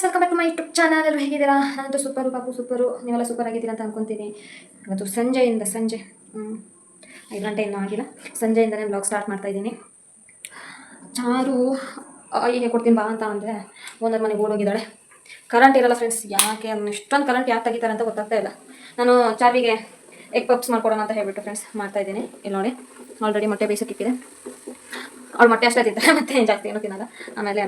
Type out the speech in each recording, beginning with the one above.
Friends welcome back my YouTube channel ಎಲ್ಲರೂ ಹೇಗಿದ್ದೀರಾ ನಾನಂತೂ ಸೂಪರು, ಪಾಪು ಸೂಪರು. ನೀವೆಲ್ಲ ಸೂಪರ್ ಆಗಿದ್ದೀರಾ ಅಂತ ಅನ್ಕೊತೀನಿ. ಇವತ್ತು ಸಂಜೆಯಿಂದ ಸಂಜೆ ಐದು ಗಂಟೆ ಇನ್ನೂ ಆಗಿಲ್ಲ. ಸಂಜೆಯಿಂದನೇ ಬ್ಲಾಗ್ ಸ್ಟಾರ್ಟ್ ಮಾಡ್ತಾ ಇದ್ದೀನಿ. ಚಾರು ಹೇಗೆ ಕೊಡ್ತೀನಿ ಬಾ ಅಂತ ಅಂದರೆ ಒಂದೊಂದು ಮನೆಗೆ ಓಡೋಗಿದ್ದಾಳೆ. ಕರೆಂಟ್ ಇರಲ್ಲ ಫ್ರೆಂಡ್ಸ್ ಯಾಕೆ ಇಷ್ಟೊಂದು ಕರೆಂಟ್ ಯಾಕೆ ತೆಗಿತಾರೆ ಅಂತ ಗೊತ್ತಾಗ್ತಾ ಇಲ್ಲ. ನಾನು ಚಾರಿಗೆ ಎಗ್ ಪಪ್ಸ್ ಮಾಡ್ಕೊಡೋಣ ಅಂತ ಹೇಳ್ಬಿಟ್ಟು ಫ್ರೆಂಡ್ಸ್ ಮಾಡ್ತಾ ಇದ್ದೀನಿ. ಇಲ್ಲಿ ನೋಡಿ ಆಲ್ರೆಡಿ ಮೊಟ್ಟೆ ಬೇಯಿಸೋಕ್ಕಿಕ್ಕಿದೆ ಅವ್ಳು ಮೊಟ್ಟೆ ಅಷ್ಟೇ ತಿಂತಾರೆ ಮತ್ತೆ ಜಾಸ್ತಿ ಏನೂ ತಿನ್ನಲ್ಲ. ಆಮೇಲೆ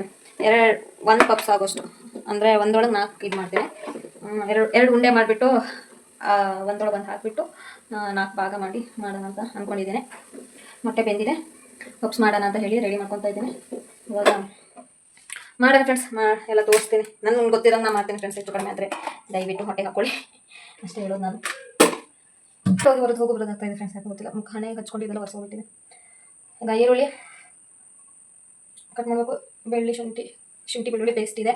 ಎರಡು, ಒಂದು ಪಪ್ಸ್ ಆಗೋಷ್ಟು. ಅಂದರೆ ಒಂದೊಳಗೆ ನಾಲ್ಕು ಇದು ಮಾಡ್ತೀನಿ. ಎರಡು ಎರಡು ಉಂಡೆ ಮಾಡಿಬಿಟ್ಟು ಒಂದೊಳಗೆ ಒಂದು ಹಾಕಿಬಿಟ್ಟು ನಾಲ್ಕು ಭಾಗ ಮಾಡಿ ಮಾಡೋಣ ಅಂತ ಅಂದ್ಕೊಂಡಿದ್ದೇನೆ ಮೊಟ್ಟೆ ಬೆಂದಿದೆ. ಪಪ್ಸ್ ಮಾಡೋಣ ಅಂತ ಹೇಳಿ ರೆಡಿ ಮಾಡ್ಕೊತಾ ಇದ್ದೀನಿ. ಇವಾಗ ಮಾಡೋಣ ಫ್ರೆಂಡ್ಸ್ ಮಾ, ಎಲ್ಲ ತೋರಿಸ್ತೀನಿ. ನನಗೆ ಗೊತ್ತಿರೋಂಗೆ ನಾನು ಮಾಡ್ತೀನಿ ಫ್ರೆಂಡ್ಸ್ ಹೆಚ್ಚು ಕಡಿಮೆ ಆದರೆ. ದಯವಿಟ್ಟು ಹೊಟ್ಟೆ ಹಾಕ್ಕೊಳ್ಳಿ ಅಷ್ಟೇ ಹೇಳೋದು ನಾನು. ಹೋಗಿ ಹೊರದು ಹೋಗಿ ಬರೋದಾಗ್ತಾ ಇದೆ ಫ್ರೆಂಡ್ಸ್ ಯಾಕೆ ಗೊತ್ತಿಲ್ಲ. ಮುಖ ಹಣೆ ಹಚ್ಕೊಂಡಿದ್ದೆಲ್ಲ ಒರೆಸೋಗ್ಬಿಟ್ಟಿದೆ ಈಗ ಈರುಳ್ಳಿ ಕಟ್ ಮಾಡಬೇಕು. ಬೆಳ್ಳಿ ಶುಂಠಿ ಶುಂಠಿ ಬೆಳ್ಳುಳ್ಳಿ ಪೇಸ್ಟ್ ಇದೆ.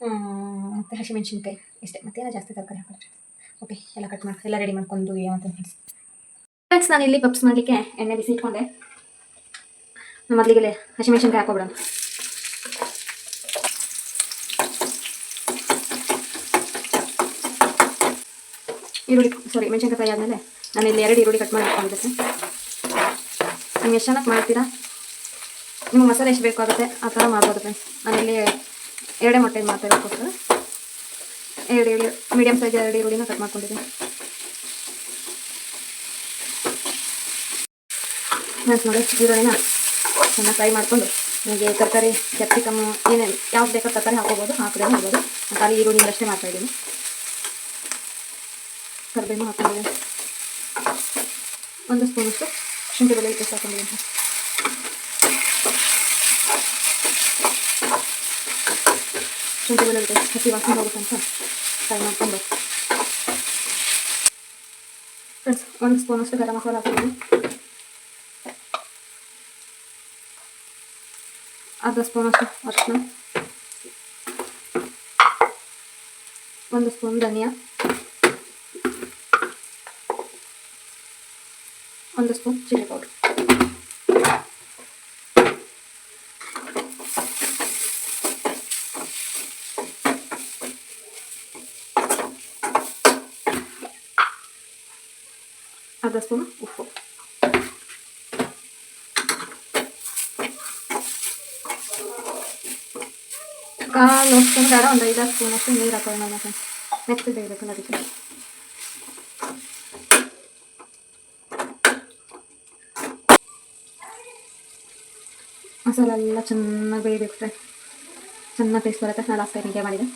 ಮತ್ತು ಹಸಿಮೆಣ್ಸಿನ್ಕಾಯಿ ಇಷ್ಟೇ. ಮತ್ತೇನೋ ಜಾಸ್ತಿ ತರಕಾರಿ ಹಾಕೋಣ ಓಕೆ ಎಲ್ಲ ಕಟ್ ಮಾಡಿ. ಎಲ್ಲ ರೆಡಿ ಮಾಡ್ಕೊಂಡು ಅಂತ ಹೇಳಿ ಫ್ರೆಂಡ್ಸ್ ನಾನು ಇಲ್ಲಿ ಪಪ್ಸ್ ಮಾಡಲಿಕ್ಕೆ ಎಣ್ಣೆ ಬಿಸಿ ಇಟ್ಕೊಂಡೆ. ಮೊದಲಿಗೆಲ್ಲೇ ಹಸಿಮೆಣ್ಸಿನ್ಕಾಯಿ ಹಾಕೋಬಿಡೋಣ. ಈರುಳ್ಳಿ ಸಾರಿ ಮೆಣಸಿನ್ಕಾಯಿ ಆದಮೇಲೆ ನಾನು ಇಲ್ಲಿ ಎರಡು ಈರುಳ್ಳಿ ಕಟ್ ಮಾಡಿ ಇಟ್ಕೊಂಡಿದ್ದೆ ನೀವು ಎಷ್ಟು ಚೆನ್ನಾಗಿ ಮಾಡ್ತೀರಾ? ನಿಮ್ಗೆ ಮಸಾಲೆ ಎಷ್ಟು ಬೇಕಾಗುತ್ತೆ ಆ ಥರ ಮಾಡ್ಬೋದು ಫ್ರೆಂಡ್ಸ್ ನಾನಿಲ್ಲಿ ಎರಡೇ ಮೊಟ್ಟೆ ಮಾತ್ರ ಇರೋಕ್ಕೋಸ್ಕರ ಎರಡು ಮೀಡಿಯಂ ಮೀಡಿಯಮ್ ಸೈಜ್ ಎರಡು ಈರುಳ್ಳಿನ ಕಟ್ ಮಾಡ್ಕೊಂಡಿದ್ದೀನಿ. ಫ್ರೆಂಡ್ಸ್ ನೋಡಿ, ಈರುಳ್ಳಿನ ಚೆನ್ನಾಗಿ ಫ್ರೈ ಮಾಡಿಕೊಂಡು ನಿಮಗೆ ತರಕಾರಿ ಕ್ಯಾಪ್ಸಿಕಮ್ ಏನೇನು ಯಾವ್ದು ಬೇಕಾದ ತರಕಾರಿ ಹಾಕೋಬೋದು. ಹಾಕಿದ್ರೆ ಮಾಡ್ಬೋದು ಖಾಲಿ ಈರುಳ್ಳಿ ಅಷ್ಟೇ ಮಾಡ್ತಾ ಇದ್ದೀನಿ. ಕರಿಬೇವು ಹಾಕೊಂಡಿದ್ದೀನಿ ಒಂದು ಸ್ಪೂನಷ್ಟು ಶುಂಠಿ ಬೆಳ್ಳುಳ್ಳಿ ಹಾಕೊಂಡಿದ್ದೀನಿ. ಶುಂಠಿ ಬೆಳ್ಳುಳ್ಳಿ ಪೇಸ್ಟ್ ಹಸಿ ವಾಸನೆ ಹೋಗುತ್ತೆ ಅಂತ ಫ್ರೈ ಮಾಡ್ಕೊಂಡು ಫ್ರೆಂಡ್ಸ್ ಒಂದು ಸ್ಪೂನಷ್ಟು ಗರಂ ಮಸಾಲ ಹಾಕಿದ್ದೀನಿ ಅರ್ಧ ಸ್ಪೂನಷ್ಟು ಅರಿಶಿನ ಒಂದು ಸ್ಪೂನ್ ಧನಿಯಾ ಒಂದು ಅರ್ಧ ಸ್ಪೂನ್ ಉಪ್ಪು ಕಾಲು ಸ್ಪೂನ್ ಬೇಡ ಒಂದು ಐದಾರು ಸ್ಪೂನ್ ಅಷ್ಟು ನೀರು ಹಾಕೋಣ ನಾನು ನೆಕ್ಸ್ಟ್ ಬೇಯಬೇಕಲ್ಲ ಅದಕ್ಕೆ ಮಸಾಲೆ ಎಲ್ಲ ಚೆನ್ನಾಗಿ ಬೇಯಬೇಕು ಫ್ರೆಂಡ್ ಚೆನ್ನಾಗಿ ಟೇಸ್ಟ್ ಬರುತ್ತೆ ನಾನು ಲಾಸ್ಟ್ ಟೈಮ್ ಹೀಗೆ ಮಾಡಿದೆ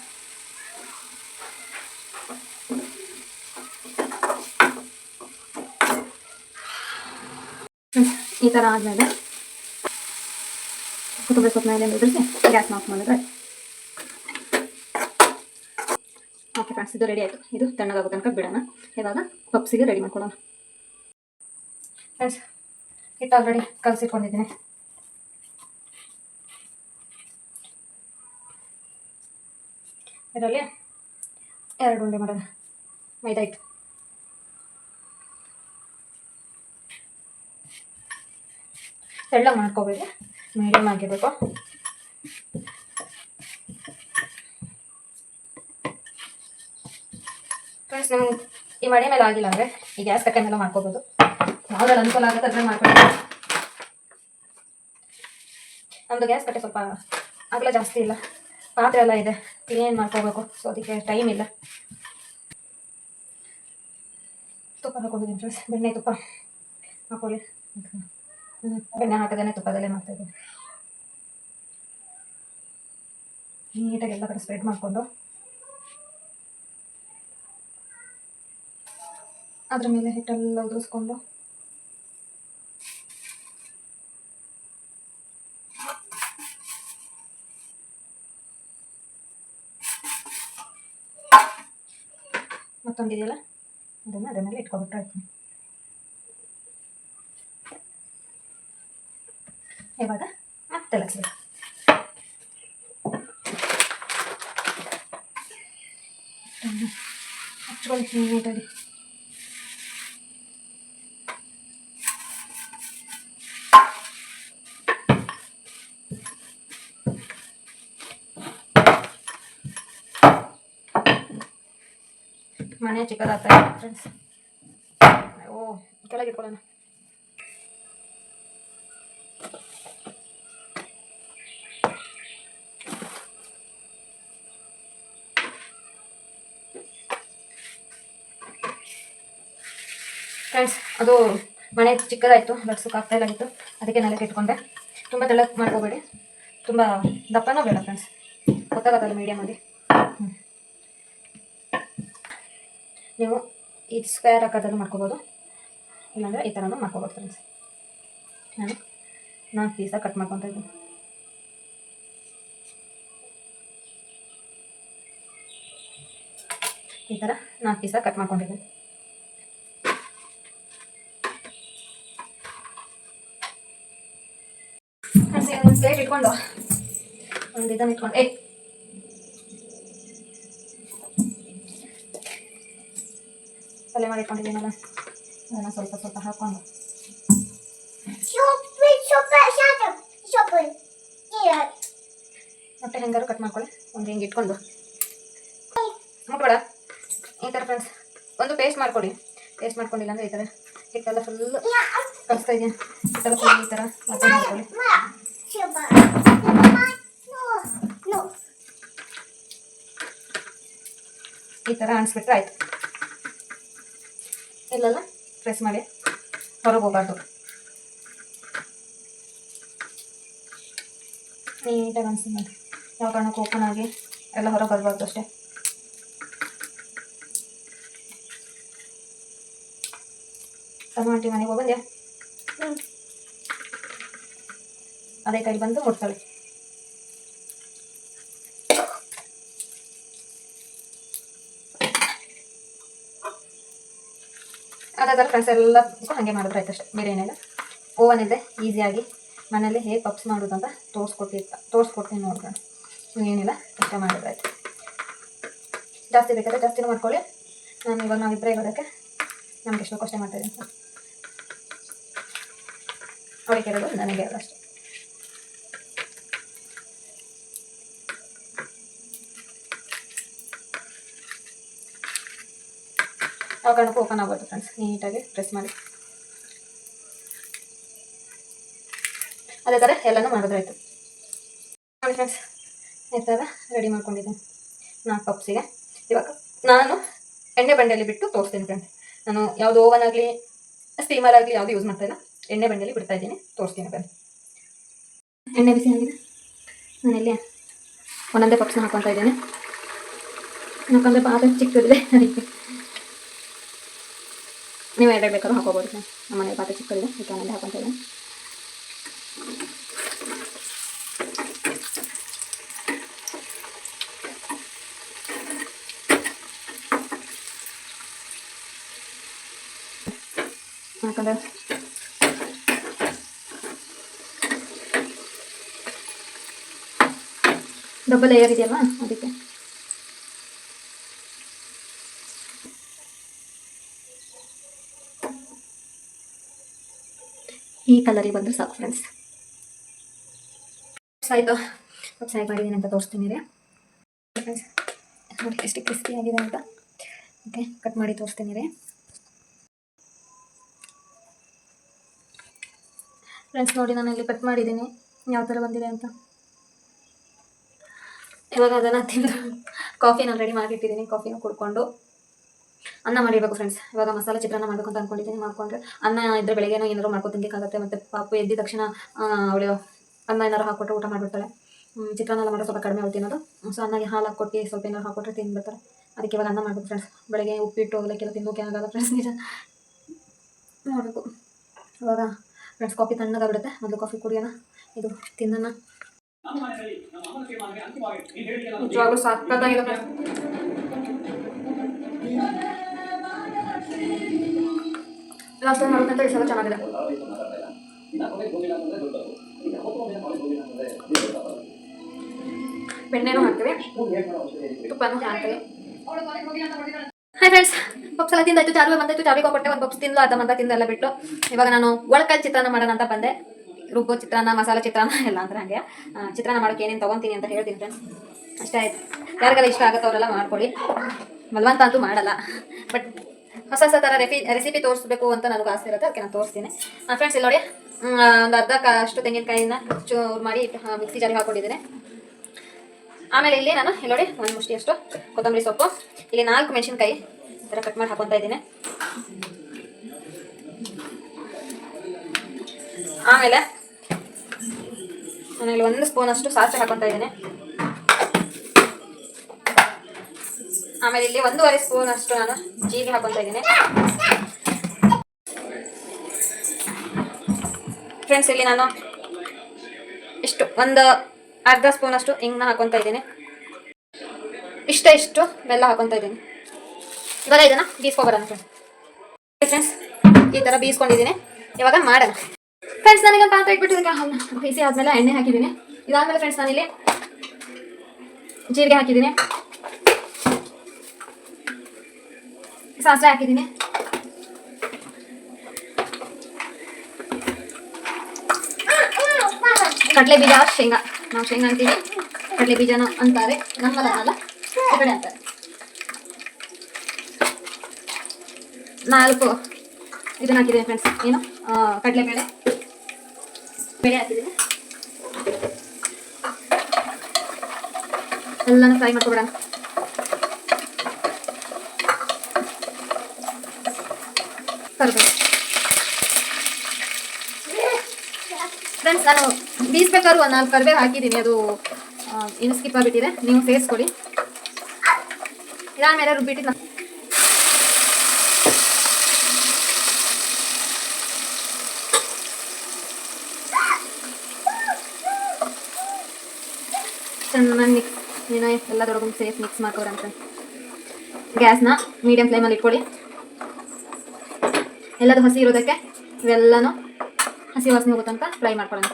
ಈ ಥರ ಆದಮೇಲೆ ಕುಟುಂಬ ಸೊಪ್ಪನ್ನ ಮೇಲೆ ಉದುರಿಸಿ ಗ್ಯಾಸ್ ಆಫ್ ಮಾಡಿದ್ರೆ ಓಕೆ ಫ್ರೆಂಡ್ಸ್ ಇದು ರೆಡಿ ಆಯಿತು. ಇದು ತಣ್ಣಗಾಗೋ ತನಕ ಬಿಡೋಣ. ಇವಾಗ ಪಪ್ಸಿಗೆ ರೆಡಿ ಮಾಡ್ಕೊಳ್ಳೋಣ. ಫ್ರೆಂಡ್ಸ್ ಹಿಟ್ಟು ಆಲ್ರೆಡಿ ಕಲಸಿಟ್ಕೊಂಡಿದ್ದೀನಿ. ಇದರಲ್ಲಿ ಎರಡು ಉಂಡೆ ಮಾಡೋಣ. ಮೈದಾ ತೆಳ್ಳಗೆ ಮಾಡ್ಕೋಬೇಕು ಮೀಡಿಯಮ್ ಆಗಿರಬೇಕು. ಫ್ರೆಂಡ್ಸ್ ನಮ್ಗೆ ಈ ಮಡಿ ಮೇಲೆ ಆಗಿಲ್ಲ ಅಂದರೆ ಈ ಗ್ಯಾಸ್ ತಕ್ಕ ಮೇಲೆ ಮಾಡ್ಕೋಬೋದು. ಯಾವ್ದ್ರಲ್ಲಿ ಅನುಕೂಲ ಆಗುತ್ತೆ ಅದನ್ನ ಮಾಡ್ಕೊಳ್ಳಿ ನಮ್ಮದು ಗ್ಯಾಸ್ ಕಟ್ಟೆ ಸ್ವಲ್ಪ ಅಗಲ ಜಾಸ್ತಿ ಇಲ್ಲ. ಪಾತ್ರೆ ಎಲ್ಲ ಇದೆ. ಕ್ಲೀನ್ ಮಾಡ್ಕೋಬೇಕು? ಸೊ ಅದಕ್ಕೆ ಟೈಮ್ ಇಲ್ಲ. ತುಪ್ಪ ಹಾಕೊಂಡಿದ್ದೀನಿ ಫ್ರೆಂಡ್ಸ್ ಬೆಣ್ಣೆ ತುಪ್ಪ ಹಾಕೊಳ್ಳಿ. ಬೆಣ್ಣೆ ಹಾಕದೇನೆ ತುಪ್ಪದಲ್ಲೇ ಮಾಡ್ತಾಯಿದ್ದೀನಿ. ನೀಟಾಗಿ ಎಲ್ಲ ಕಡೆ ಸ್ಪ್ರೆಡ್ ಮಾಡಿಕೊಂಡು. ಅದ್ರ ಮೇಲೆ ಹಿಟ್ಟೆಲ್ಲ ಉದುರಿಸ್ಕೊಂಡು. ಮತ್ತೊಂದಿದೆಯಲ್ಲ? ಅದನ್ನು ಅದ್ರ ಮೇಲೆ ಇಟ್ಕೊಬಿಟ್ರೆ हे बघा आपटं लागलं ಹಚ್ಕೊಳ್ತೀನಿ ನೀಟಾಗಿ ಮನೆ ಚಿಕ್ಕದಾಗ್ತಾ ಇದೆ ಫ್ರೆಂಡ್ಸ್ ಓ ಕೆಳಗೆ ಇಟ್ಕೊಳ್ಳೋಣ ಅದು ಮನೆ ಚಿಕ್ಕದಾಯಿತು ಲಟ್ಸಕ್ಕೆ ಆಗ್ತಾ ಇಲ್ಲಾಗಿತ್ತು ಅದಕ್ಕೆ ನೆಲಕ್ಕೆ ಇಟ್ಕೊಂಡೆ. ತುಂಬ ತೆಳಕ್ ಮಾಡ್ಕೋಬೇಡಿ. ತುಂಬ ದಪ್ಪನೂ ಬೇಡ ಫ್ರೆಂಡ್ಸ್ ಗೊತ್ತಾಗತ್ತಲ್ಲ ಮೀಡಿಯಮಲ್ಲಿ ನೀವು ಈ ಸ್ಕ್ವೇರ್ ಆಕಾರದಲ್ಲಿ ಮಾಡ್ಕೋಬೋದು. ಇಲ್ಲಾಂದರೆ ಈ ಥರನೂ ಮಾಡ್ಕೋಬೋದು ಫ್ರೆಂಡ್ಸ್ ನಾನು ನಾಲ್ಕು ಪೀಸಾ ಕಟ್ ಮಾಡ್ಕೊತಾ ಇದ್ದೀನಿ. ಈ ಥರ ನಾಲ್ಕು ಪೀಸಾ ಕಟ್ ಮಾಡ್ಕೊಂಡಿದ್ದೀನಿ ಒಂದು ಪ್ಲೇಟ್ ಇಟ್ಕೊಂಡು ಒಂದು ಇದನ್ನ ಇಟ್ಕೊಂಡು. ಏ. ತಲೆ ಮಾಡಿ ಇಟ್ಕೊಂಡಿದ್ದೀನಲ್ಲ ಅದನ್ನು ಸ್ವಲ್ಪ ಸ್ವಲ್ಪ. Yeah. ಮತ್ತೆ ಹೆಂಗಾರು ಕಟ್ ಮಾಡ್ಕೊಳ್ಳಿ. ಒಂದು ಹಿಂಗೆ ಇಟ್ಕೊಂಡು ಮುಟ್ಬೇಡ. ಈ ಥರ ಫ್ರೆಂಡ್ಸ್ ಒಂದು ಪೇಸ್ಟ್ ಮಾಡ್ಕೊಡಿ. ಪೇಸ್ಟ್ ಮಾಡ್ಕೊಂಡಿಲ್ಲ ಅಂದ್ರೆ ಈ ಥರ ಹಿಟ್ಟೆಲ್ಲ ಫುಲ್ ಕಲಿಸ್ತಾ ಇದೆಯಾ. ಹಿಟ್ಟೆಲ್ಲ ಫುಲ್ ಈ ಥರ ಮತ್ತೆ ಮಾಡ್ಕೊಳ್ಳಿ. ಈ ಥರ ಅನಿಸ್ಬಿಟ್ರೆ ಆಯ್ತು. ಇಲ್ಲೆಲ್ಲ? ಪ್ರೆಸ್ ಮಾಡಿ. ಹೊರಗೆ ಹೋಗ್ಬಾರ್ದು. ನೀಟಾಗಿ ಅನಿಸ್ತು ನೋಡಿ. ಯಾವ ಕಾರಣಕ್ಕೂ ಓಪನ್ ಆಗಿ ಎಲ್ಲ ಹೊರಗೆ ಬರಬಾರ್ದು ಅಷ್ಟೇ. ಆಂಟಿ ಮನೆಗೆ ಹೋಗ್ಬಂದ್ಯಾ ಬಂದ್ಯಾ? ಹ್ಮ್. ಅದೇ ಕೈ ಬಂದು ಮುಟ್ತಾಳೆ. ಅದೇ ಥರ ಫ್ರೆಂಡ್ಸ್ ಎಲ್ಲ ಹಾಗೆ ಮಾಡಿದ್ರೆ ಆಯ್ತು ಅಷ್ಟೇ. ಬೇರೆ ಏನಿಲ್ಲ. ಓವನ್ ಇದೆ ಈಸಿಯಾಗಿ ಮನೇಲಿ ಹೇಗೆ ಪಪ್ಸ್ ಮಾಡೋದು ಅಂತ ತೋರಿಸ್ಕೊಟ್ಟಿರ್ತ ತೋರಿಸ್ಕೊಡ್ತೀನಿ ನೋಡ್ಕೊಂಡು ನೀವು ಏನಿಲ್ಲ ಇಷ್ಟ ಮಾಡಿದ್ರೆ ಜಾಸ್ತಿ ಬೇಕಾದ್ರೆ ಜಾಸ್ತಿನೂ ಮಾಡ್ಕೊಳ್ಳಿ. ನಾನು ಇವಾಗ ನಾವಿಬ್ಬರೇ ಇರೋದಕ್ಕೆ ನಮ್ಗೆ ಎಷ್ಟು ಕಷ್ಟ ಮಾಡ್ತಾ ಮಾಡ್ತಾಯಿದ್ದೀನಿ ಅವಳಿಗೆ ಇರೋದು ನನಗೆ ಎರಡು ಅಷ್ಟೇ. ಯಾವ ಕಾರಣಕ್ಕೂ ಓಪನ್ ಆಗ್ಬೋದು ಫ್ರೆಂಡ್ಸ್ ನೀಟಾಗಿ ಪ್ರೆಸ್ ಮಾಡಿ. ಅದೇ ಥರ ಎಲ್ಲನೂ ಮಾಡಿದ್ರಾಯ್ತು ನೋಡಿ ಫ್ರೆಂಡ್ಸ್ ಈ ಥರ ರೆಡಿ ಮಾಡ್ಕೊಂಡಿದ್ದೀನಿ ನಾಲ್ಕು ಕಪ್ಸಿಗೆ ಇವಾಗ ನಾನು ಎಣ್ಣೆ ಬಂಡೆಯಲ್ಲಿ ಬಿಟ್ಟು ತೋರಿಸ್ತೀನಿ ಫ್ರೆಂಡ್ಸ್ ನಾನು ಯಾವುದು ಓವನ್ ಆಗಲಿ ಸ್ಟೀಮರ್ ಆಗಲಿ ಯಾವುದು ಯೂಸ್ ಮಾಡ್ತಾ ಇಲ್ಲ, ಎಣ್ಣೆ ಬಂಡೆಯಲ್ಲಿ ಬಿಡ್ತಾ ಇದ್ದೀನಿ, ತೋರಿಸ್ತೀನಿ ಫ್ರೆಂಡ್ಸ್ ಎಣ್ಣೆ ಬಿಸಿ ಆಗಿದೆ. ನಾನಿಲ್ಲಿ ಒಂದೊಂದೇ ಪಪ್ಸ್ನ ಹಾಕೊತಾ ಇದ್ದೀನಿ. ಯಾಕಂದರೆ ಪಾತ್ರೆ ಚಿಕ್ಕದಿದೆ, ಅದಕ್ಕೆ ನೀವು ಎರಡು ಬೇಕಾದ್ರೂ ಹಾಕೋಬೋದು. ನಮ್ಮ ಮನೆ ಪಾತ್ರೆ ಚಿಕ್ಕದಿದೆ ಅದಕ್ಕೆ ಆಮೇಲೆ ಹಾಕೊತಾ ಇದ್ದೀನಿ ಡಬ್ಬಲ್ ಲೇಯರ್ ಇದೆಯಲ್ವಾ ಅದಕ್ಕೆ. ಈ ಕಲರಿಗೆ ಬಂದರೆ ಸಾಕು ಫ್ರೆಂಡ್ಸ್ ಆಯಿತು. ಸಹಾಯ ಮಾಡಿದ್ದೀನಿ ಅಂತ ತೋರಿಸ್ತೀನಿ ಫ್ರೆಂಡ್ಸ್ ಎಷ್ಟು ಕ್ರಿಸ್ಪಿ ಆಗಿದೆ ಅಂತ. ಓಕೆ ಕಟ್ ಮಾಡಿ ತೋರಿಸ್ತೀನಿ ರೀ. ಫ್ರೆಂಡ್ಸ್ ನೋಡಿ ನಾನು ಇಲ್ಲಿ ಕಟ್ ಮಾಡಿದ್ದೀನಿ. ಯಾವ ಥರ ಬಂದಿದೆ ಅಂತ. ಇವಾಗ ಅದನ್ನು ತಿಂದು ಕಾಫಿನ ರೆಡಿ ಮಾಡಿಟ್ಟಿದ್ದೀನಿ ಕಾಫಿನ ಕುಡ್ಕೊಂಡು. ಅನ್ನ ಮಾಡಿರ್ಬೇಕು ಫ್ರೆಂಡ್ಸ್ ಇವಾಗ ಮಸಾಲೆ ಚಿತ್ರಾನ್ನ ಮಾಡ್ಬೇಕು ಅಂತ ಅನ್ಕೊಂಡಿದ್ದೀನಿ. ಮಾಡ್ಕೊಂಡ್ರೆ ಅನ್ನ ಇದ್ರೆ ಬೆಳಗ್ಗೆನೋ ಏನಾದ್ರು ಮಾಡ್ಕೊಂಡು ತಿನ್ನಕ್ಕಾಗತ್ತೆ ಮತ್ತು ಪಾಪು ಎದ್ದಿದ ತಕ್ಷಣ ಅವಳು ಅನ್ನ ಏನಾರು ಹಾಕ್ಕೊಟ್ರೆ ಊಟ ಮಾಡಿಬಿಡ್ತಾಳೆ. ಚಿತ್ರಾನ್ನ ಎಲ್ಲ ಸ್ವಲ್ಪ ಕಡಿಮೆ ಆಗುತ್ತೆ ತಿನ್ನೋದು. ಸೊ ಅನ್ನಗೆ ಹಾಲು ಹಾಕ್ಕೊಟ್ಟು ಸ್ವಲ್ಪ ಏನಾರು ಹಾಕ್ಕೊಟ್ರೆ ತಿಂದ್ಬಿಡ್ತಾರೆ ಅದಕ್ಕೆ ಇವಾಗ ಅನ್ನ ಮಾಡ್ಬೇಕು ಫ್ರೆಂಡ್ಸ್ ಬೆಳಗ್ಗೆ ಉಪ್ಪಿಟ್ಟು ಹೋಗ್ಲಿಕ್ಕೆಲ್ಲ ತಿನ್ನೋಕೆ ಆಗಲ್ಲ ಫ್ರೆಂಡ್ಸ್ ನಿಜ ನೋಡಬೇಕು ಇವಾಗ ಫ್ರೆಂಡ್ಸ್ ಕಾಫಿ ತಣ್ಣಗಾಗ್ಬಿಡುತ್ತೆ. ಮೊದಲು ಕಾಫಿ ಕುಡಿಯೋಣ. ಇದು ತಿನ್ನೋಣ. ನಿಜವಾಗ್ಲೂ ಸಕ್ಕತ್ತಾಗಿದೆ ಲಾಸ್ಟ್ ಟೈಮ್ ಮಾಡೋದಂತ ಈ ಸಲ ಚೆನ್ನಾಗಿದೆ. ಬೆಣ್ಣೆನೂ ಹಾಕ್ತೀವಿ. ತುಪ್ಪನೂ ಹಾಕ್ತೀವಿ. ಹಾಯ್ ಫ್ರೆಂಡ್ಸ್ ಪಪ್ಸ್ ಎಲ್ಲ ತಿಂದಾಯ್ತು ಚಾರುವೆ ಬಂದಾಯ್ತು ಚಾರುವಿಗೆ ಕೊಟ್ಟೆ ಒಂದು ಪಪ್ಸ್ ತಿಂದು ಅದ ಮಂದ ತಿಂದೆಲ್ಲ ಬಿಟ್ಟು. ಇವಾಗ ನಾನು ಒಳಕಲ್ಲಿ ಚಿತ್ರಾನ್ನ ಮಾಡೋಣ ಅಂತ ಬಂದೆ. ರುಬ್ಬೋ ಚಿತ್ರಾನ್ನ, ಮಸಾಲೆ ಚಿತ್ರಾನ್ನ ಎಲ್ಲ ಅಂದ್ರೆ ಹಾಗೆ. ಚಿತ್ರಾನ್ನ ಮಾಡೋಕೆ ಏನೇನು ತಗೊಂತೀನಿ ಅಂತ ಹೇಳ್ತೀನಿ ಫ್ರೆಂಡ್ಸ್ ಅಷ್ಟೇ ಆಯ್ತು. ಯಾರಿಗೆಲ್ಲ ಇಷ್ಟ ಆಗುತ್ತೆ ಅವರೆಲ್ಲ ಮಾಡ್ಕೊಳ್ಳಿ. ಮಲ್ವಂತ ಅಂತೂ ಮಾಡಲ್ಲ. ಬಟ್ ಹೊಸ ಹೊಸ ಥರ ರೆಫಿ ರೆಸಿಪಿ ತೋರಿಸ್ಬೇಕು ಅಂತ ನನಗೆ ಆಸೆ ಇರುತ್ತೆ, ಅದಕ್ಕೆ ನಾನು ತೋರಿಸ್ತೀನಿ. ಫ್ರೆಂಡ್ಸ್ ಇಲ್ಲಿ ನೋಡಿ ಒಂದು ಅರ್ಧ ಅಷ್ಟು ತೆಂಗಿನಕಾಯಿನ ಚೂರು ಮಾಡಿ ಮಿಕ್ಸಿ ಜಾರಿಗೆ ಹಾಕೊಂಡಿದ್ದೀನಿ. ಆಮೇಲೆ ಇಲ್ಲಿ ನಾನು, ಇಲ್ಲಿ ನೋಡಿ, ಒಂದು ಮುಷ್ಟಿ ಕೊತ್ತಂಬರಿ ಸೊಪ್ಪು. ಇಲ್ಲಿ ನಾಲ್ಕು ಮೆಣಸಿನ್ಕಾಯಿ ಈ ಥರ ಕಟ್ ಮಾಡಿ ಹಾಕೊತಾ ಇದ್ದೀನಿ. ಆಮೇಲೆ ನಾನು ಇಲ್ಲಿ ಒಂದು ಸ್ಪೂನ್ ಅಷ್ಟು ಸಾಸಿವೆ ಹಾಕೊತಾ ಇದ್ದೀನಿ. ಆಮೇಲೆ ಇಲ್ಲಿ ಒಂದೂವರೆ ಸ್ಪೂನ್ ಅಷ್ಟು ನಾನು ಜೀರಿಗೆ ಹಾಕೊತಾ ಇದ್ದೀನಿ. ಫ್ರೆಂಡ್ಸ್ ಇಲ್ಲಿ ನಾನು ಇಷ್ಟು, ಒಂದು ಅರ್ಧ ಸ್ಪೂನ್ ಅಷ್ಟು ಹಿಂಗನ್ನ ಹಾಕೊತಾ ಇದ್ದೀನಿ. ಇಷ್ಟ ಇಷ್ಟು ಬೆಲ್ಲ ಹಾಕೊತಾ ಇದ್ದೀನಿ. ಇವಾಗ ಇದನ್ನ ಬೀಸ್ಕೊಬರೋಣ ಫ್ರೆಂಡ್ಸ್ ಫ್ರೆಂಡ್ಸ್ ಈ ಥರ ಬೀಸ್ಕೊಂಡಿದ್ದೀನಿ. ಇವಾಗ ಮಾಡೋಣ. ಫ್ರೆಂಡ್ಸ್ ನನಗೆ ಪಾತ್ರೆ ಇಟ್ಬಿಟ್ಟು ಬಿಸಿ ಆದ್ಮೇಲೆ ಎಣ್ಣೆ ಹಾಕಿದ್ದೀನಿ. ಇದಾದ್ಮೇಲೆ ಫ್ರೆಂಡ್ಸ್ ನಾನಿಲ್ಲಿ ಜೀರಿಗೆ ಹಾಕಿದ್ದೀನಿ. ಸಾಸಿವೆ ಹಾಕಿದ್ದೀನಿ. ಕಡಲೆ ಬೀಜ, ಶೇಂಗಾ. ನಾವು ಶೇಂಗಾ ಅಂತೀವಿ. ಕಡಲೆ ಬೀಜನ ಅಂತಾರೆ. ನಮ್ಮಲ್ಲ ಅನ್ನಲ್ಲ ಈ ಕಡೆ ಅಂತಾರೆ. ನಾಲ್ಕು ಇದನ್ನ ಹಾಕಿದ್ದೀನಿ ಫ್ರೆಂಡ್ಸ್ ಏನು? ಕಡಲೆಬೇಳೆ. ಬೇಳೆ ಹಾಕಿದ್ದೀನಿ. ಎಲ್ಲನೂ ಫ್ರೈ ಮಾಡ್ಕೊಬಿಡೋಣ ಕರ್ಬೇವು ಫ್ರೆಂಡ್ಸ್ ನಾನು ಬೀಸ್ಬೇಕಾದ್ರೂ ಒಂದು ನಾಲ್ಕು ಕರಿಬೇವು ಹಾಕಿದ್ದೀನಿ. ಅದು ಇನ್ ಇನ್ನು ಸ್ಕಿಪ್ ಆಗಿಬಿಟ್ಟಿದೆ. ನೀವು ಸೇರಿಸ್ಕೊಡಿ ಇದಾದ್ಮೇಲೆ ರುಬ್ಬಿಟ್ಟು ನಾನು ಚೆನ್ನಾಗಿ ಮಿಕ್ಸ್ ಏನೋ ಎಲ್ಲದರೊಳಗೂ ಸೇಫ್ ಮಿಕ್ಸ್ ಮಾಡ್ಕೋರಂತೆ ಗ್ಯಾಸ್ನ ಮೀಡಿಯಂ ಫ್ಲೇಮಲ್ಲಿ ಇಟ್ಕೊಳ್ಳಿ. ಎಲ್ಲದು ಹಸಿ ಇರೋದಕ್ಕೆ ಇವೆಲ್ಲನೂ ಹಸಿ ವಾಸನೆ ಹೋಗೋ ತನಕ ಫ್ರೈ ಮಾಡ್ಕೊಳ್ಳೋಣ.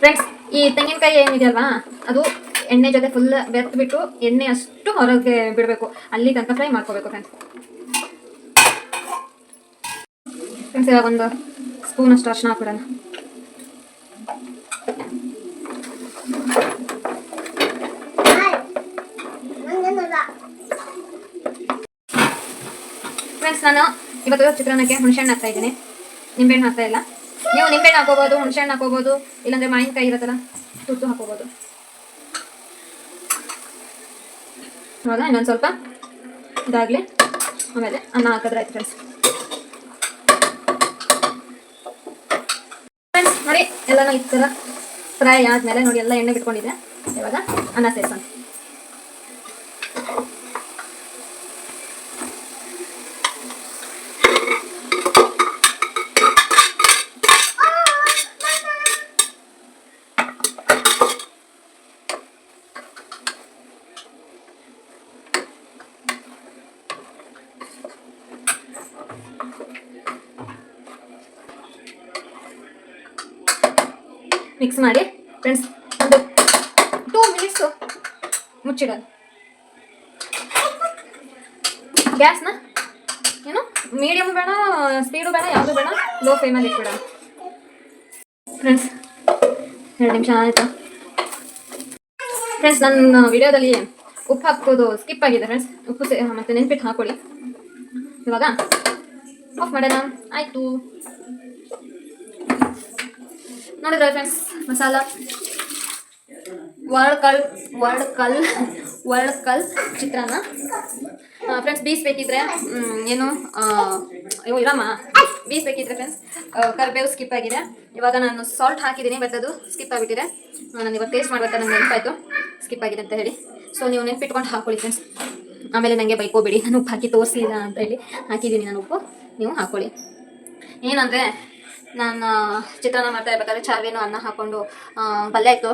ಫ್ರೆಂಡ್ಸ್ ಈ ತೆಂಗಿನಕಾಯಿ ಏನಿದೆಯಲ್ವಾ ಅದು ಎಣ್ಣೆ ಜೊತೆ ಫುಲ್ ಬೆತ್ತು ಬಿಟ್ಟು ಎಣ್ಣೆ ಅಷ್ಟು ಹೊರಗೆ ಬಿಡಬೇಕು. ಅಲ್ಲಿ ತನಕ ಫ್ರೈ ಮಾಡ್ಕೋಬೇಕು ಫ್ರೆಂಡ್ಸ್ ಫ್ರೆಂಡ್ಸ್ ಇವಾಗ ಒಂದು ಸ್ಪೂನ್ ಅಷ್ಟು ಅರ್ಶಿನ ಹಾಕ್ಬಿಡೋಣ. ಫ್ರೆಂಡ್ಸ್ ನಾನು ಇವತ್ತು ಚಿತ್ರಾನ್ನಕ್ಕೆ ಹುಣಸೆಹಣ್ಣು ಹಾಕ್ತಾ ಇದ್ದೀನಿ. ನಿಂಬೆಹಣ್ಣು ಹಾಕ್ತಾ ಇಲ್ಲ. ನೀವು ನಿಂಬೆಹಣ್ಣು ಹಾಕೋಬೋದು ಹುಣಸೆಹಣ್ಣು ಹಾಕೋಬೋದು ಇಲ್ಲಾಂದ್ರೆ ಮಾವಿನಕಾಯಿ ಇರುತ್ತಲ್ಲ ತುತ್ತು ಹಾಕೋಬೋದು ಹೌದಾ ಇನ್ನೊಂದು ಸ್ವಲ್ಪ ಇದಾಗಲಿ. ಆಮೇಲೆ ಅನ್ನ ಹಾಕಿದ್ರೆ ಆಯ್ತು ಫ್ರೆಂಡ್ಸ್ ಫ್ರೆಂಡ್ಸ್ ನೋಡಿ, ಎಲ್ಲನೂ ಈ ಥರ ಫ್ರೈ ಆದಮೇಲೆ ನೋಡಿ, ಎಲ್ಲ ಎಣ್ಣೆ ಬಿಟ್ಕೊಂಡಿದೆ ಇವಾಗ ಅನ್ನ ಸೇರ್ಸೋಣ. ಮಿಕ್ಸ್ ಮಾಡಿ. ಫ್ರೆಂಡ್ಸ್ ಒಂದು ಟೂ ಮಿನಿಟ್ಸು ಮುಚ್ಚಿಡೋದು. ಗ್ಯಾಸ್ನ ಏನು? ಮೀಡಿಯಮ್ ಬೇಡ ಸ್ಪೀಡು ಬೇಡ, ಯಾವುದು ಬೇಡ ಲೋ ಫ್ಲೇಮಲ್ಲಿ ಇಟ್ಬಿಡೋಣ ಫ್ರೆಂಡ್ಸ್ ಎರಡು ನಿಮಿಷ ಆಯಿತಾ? ಫ್ರೆಂಡ್ಸ್ ನನ್ನ ವಿಡಿಯೋದಲ್ಲಿ ಉಪ್ಪು ಹಾಕೋದು ಸ್ಕಿಪ್ ಆಗಿದೆ ಫ್ರೆಂಡ್ಸ್ ಉಪ್ಪು ಮತ್ತು ನೆನ್ಪಿಟ್ಟು ಹಾಕೊಳ್ಳಿ. ಇವಾಗ ಆಫ್ ಮಾಡೋಣ. ಆಯಿತು. ನೋಡಿದ್ರೆ ಫ್ರೆಂಡ್ಸ್ ಮಸಾಲ. ವರ್ಡ್ಕಲ್ ವರ್ಡ್ಕಲ್ ವರ್ಡ್ಕಲ್ ಚಿತ್ರಾನ್ನ. ಫ್ರೆಂಡ್ಸ್ ಬೀಸ್ಬೇಕಿದ್ರೆ ಮ್, ಏನು ಅಯ್ಯೋ ಇರಮ್ಮ. ಬೀಸ್ಬೇಕಿದ್ರೆ ಫ್ರೆಂಡ್ಸ್ ಕರಿಬೇವು ಸ್ಕಿಪ್ ಆಗಿದೆ. ಇವಾಗ ನಾನು ಸಾಲ್ಟ್ ಹಾಕಿದ್ದೀನಿ ಬಟ್ ಅದು ಸ್ಕಿಪ್ ಆಗಿಬಿಟ್ಟಿದೆ. ನಾನು ಇವಾಗ ಟೇಸ್ಟ್ ಮಾಡ್ಬೇಕಾದ್ರೆ ನನಗೆ ನೆನಪಾಯಿತು. ಸ್ಕಿಪ್ ಆಗಿದೆ ಅಂತ ಹೇಳಿ. ಸೊ ನೀವು ನೆನ್ಪಿಟ್ಕೊಂಡು ಹಾಕೊಳ್ಳಿ ಫ್ರೆಂಡ್ಸ್ ಆಮೇಲೆ ನನಗೆ ಬೈಕೋಬೇಡಿ. ನಾನು ಉಪ್ಪು ಹಾಕಿ ತೋರಿಸಲಿಲ್ಲ ಅಂತ ಹೇಳಿ ಹಾಕಿದ್ದೀನಿ ನಾನು ಉಪ್ಪು. ನೀವು ಹಾಕೊಳ್ಳಿ. ಏನಂದರೆ ನಾನು, ಚಿತ್ರಾನ್ನ ಮಾಡ್ತಾ ಇರ್ಬೇಕಾದ್ರೆ ಚಾರ್ವೇನು ಅನ್ನ ಹಾಕ್ಕೊಂಡು ಪಲ್ಯ ಇತ್ತು.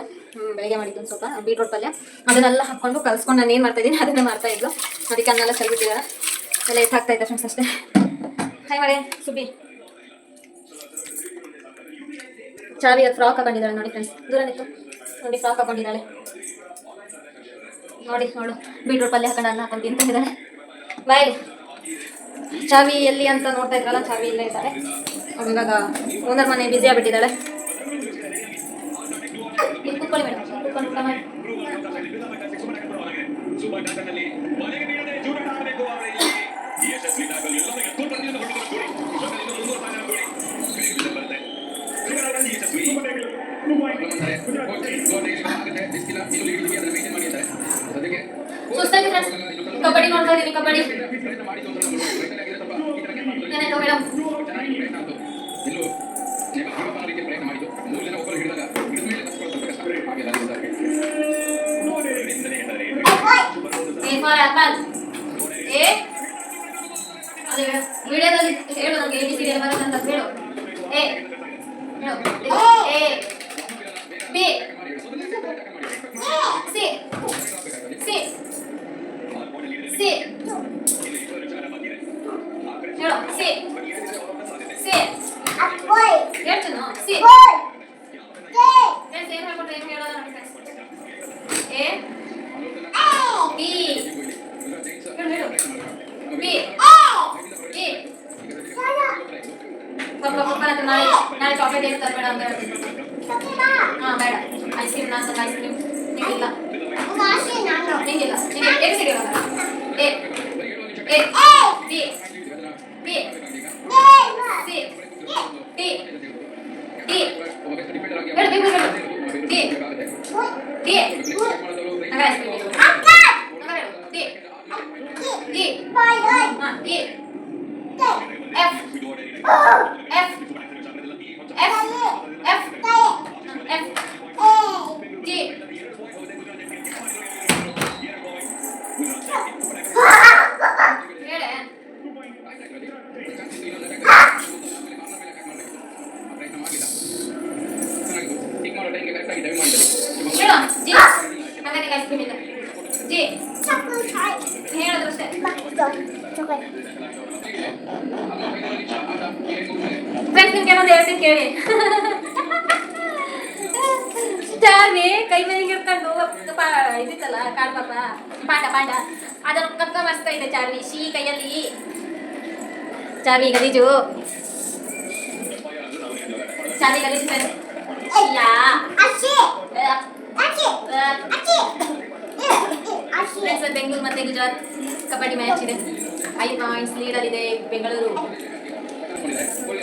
ಬೆಳಗ್ಗೆ ಮಾಡಿದ್ದು ಸ್ವಲ್ಪ ಬೀಟ್ರೋಟ್ ಪಲ್ಯ. ಅದನ್ನೆಲ್ಲ ಹಾಕ್ಕೊಂಡು ಕಲಿಸ್ಕೊಂಡು ನಾನು ಏನು ಮಾಡ್ತಾ ಇದ್ದೀನಿ ಅದನ್ನೇ ಮಾಡ್ತಾ ಇದ್ಲು. ಅದಕ್ಕೆ ಅನ್ನೆಲ್ಲ ಚೆಲ್ಬಿಟ್ಟಿದ್ದಾರೆ ಎಲ್ಲ ಎತ್ತು ಹಾಕ್ತಾ ಫ್ರೆಂಡ್ಸ್ ಅಷ್ಟೇ. ಹಾಯ್ ಮಾಡಿ, ಸುಬ್ಬಿ. ಚಾವಿ ಅದು ಫ್ರಾಕ್ ಹಾಕೊಂಡಿದ್ದಾಳೆ ನೋಡಿ ಫ್ರೆಂಡ್ಸ್ ದೂರ ನಿಂತು ನೋಡಿ ಫ್ರಾಕ್ ಹಾಕೊಂಡಿದ್ದಾಳೆ. ನೋಡಿ, ನೋಡು. ಬೀಟ್ರೂಟ್ ಪಲ್ಯ ಹಾಕೊಂಡು ಅನ್ನ ಹಾಕೊಂಡು ತಿಂತಿದ್ದಾಳೆ ಬಾಯ್ ಚಾವಿ ಎಲ್ಲಿ ಅಂತ ನೋಡ್ತಾ ಇದ್ರಲ್ಲ, ಚಾವಿ ಇಲ್ಲೇ ಇದ್ದಾರೆ. ಇವಾಗ ಓನರ್ ಮನೆ ಬ್ಯುಸಿ ಆಗ್ಬಿಟ್ಟಿದ್ದಾಳೆ. ಕಬಡ್ಡಿ ನೋಡ್ತಾ ಇದ್ದೀನಿ ಕಬಡ್ಡಿ. ಎ ಏ? ಅದೇ ಹೇಳು. ವಿಡಿಯೋದಲ್ಲಿ ಹೇಳು ನನಗೆ ಎ ಬಿ ಸಿ ಡಿ ಬರುತ್ತೆ ಅಂತ ಹೇಳು. ಎ ಹೇಳು. A B C C C ಹೇಳು ಸಿ ಸಿ Apoy. ಹೇಳ್ತೀನಿ ಸಿ Boy. Day. ಫ್ರೆಂಡ್ಸ್ ಏನು ಹೇಳ್ಕೊಟ್ರೆ ಏನು ಹೇಳೋದು ನೋಡಿ ಫ್ರೆಂಡ್ಸ್ ಎ ಬಿ ಹೇಳು ಹೇಳು ಬಿ ಎ ಪಾಪ ಪಾಪ ನಾನು ನಾಳೆ ನಾಳೆ ಚಾಕ್ಲೇಟ್ ಏನು ತರಬೇಡ ಅಂತ ಹೇಳ್ತೀನಿ ಹಾಂ ಬೇಡ ಐಸ್ ಕ್ರೀಮ್ ನಾನು ಐಸ್ ಕ್ರೀಮ್ ನಿಂಗಿಲ್ಲ Masih nano. ನಿಂಗಿಲ್ಲ ನಿಂಗೆ A C D A A B B Day. C D D ಹೇಳು ಬಿ ಹೇಳು ಡಿ ಡಿ ಹಂಗ ಐಸ್ ಕ್ರೀಮ್ Angkat. ಹಂಗ ಹೇಳು ಡಿ ಡಿ Boy. Boy. ಹಾಂ D Day. F Oh. F F F Day. F A. G ಹೇಳೆ ಹೇಳು G ಹಂಗಾರೆ ice cream ಇಲ್ಲ ಜಿ Chocolate. ಹೇಳಿದ್ರಷ್ಟೇ Chocolate. ಫ್ರೆಂಡ್ಸ್ ನಿಮ್ಗೆ ಏನೊಂದು ಹೇಳ್ತೀನಿ ಕೇಳಿ ಚಾರ್ವಿ ಕೈ ಮೇಲೆ ಹಿಂಗೆ. ಹಿಡ್ಕೊಂಡು ಪಾ ಇದಿತ್ತಲ್ಲ ಕಾಡು ಪಾಪ ಪಾಂಡ ಪಾಂಡ ಅದನ್ನು ಕಕ್ಕ ಮಸ್ತಾ ಇದೆ ಚಾರ್ವಿ ಶೀ ಕೈಯಲ್ಲಿ. ಚಾರ್ವಿ ಗಲೀಜು ಚಾರ್ವಿ ಗಲೀಜು ಫ್ರೆಂಡ್ಸ್ ಯಾ Asyik. Asyik. Asyik. Asyik. Friends Bengaluru ಮತ್ತೆ ಗುಜರಾತ್ ಕಬಡ್ಡಿ ಮ್ಯಾಚ್ ಇದೆ. ಐದು ಪಾಯಿಂಟ್ಸ್ ಲೀಡರ್ ಇದೆ ಬೆಂಗಳೂರು.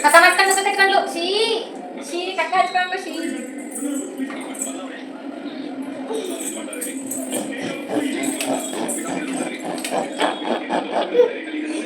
ಕಸ ಮಾಡ್ಕೊಂಡು ಕಸ ತೆಕ್ಕೊಂಡು. ಶೀ ಶೀ ಕಕ್ಕ ಹಚ್ಕೊಂಡು ಶೀ. Thank you.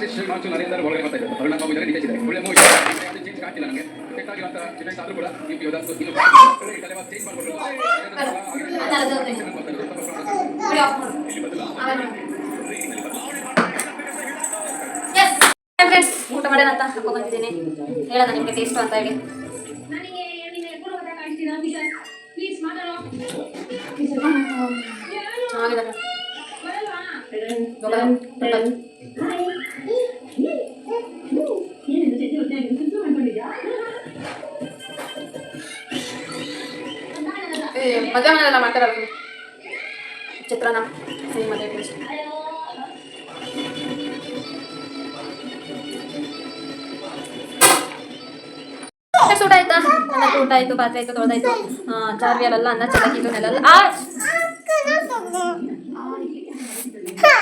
ಆಶೀಶ್ ಮಾಂಚು ನರೇಂದ್ರ ಒಳಗಡೆ ಬರ್ತಾ ಇದ್ದಾರೆ ಪರಿಣಾಮ ನಿಜ ಒಳ್ಳೆ ಮೂವಿ ಚೇಂಜ್ ಕಾಣ್ತಿಲ್ಲ ನನಗೆ. ಆದರೂ ಕೂಡ ಯೋಧ ಇನ್ನು ಚೇಂಜ್ ಫ್ರೆಂಡ್ಸ್ ಊಟ ಮಾಡೋಣ ಅಂತ ಹಾಕೋ ಬಂದಿದ್ದೀನಿ ಹೇಳೋಣ ನಿಮಗೆ ಟೇಸ್ಟು ಅಂತ ಹೇಳಿ. ನನಗೆ ಪ್ಲೀಸ್ ಮಾತಾಡೋ. ಚೆನ್ನಾಗಿದೆ ಎಷ್ಟು ಊಟ ಆಯ್ತಾ ನನ್ನ ಊಟ ಆಯ್ತು ಪಾತ್ರೆ ಆಯ್ತು ತೊಳೆದಾಯ್ತು ಚಾರ್ವಿಯಲ್ಲೆಲ್ಲ ಅನ್ನ ಚೆನ್ನಾಗಿತ್ತು ನೆಲೆಲ್ಲ. ಆ!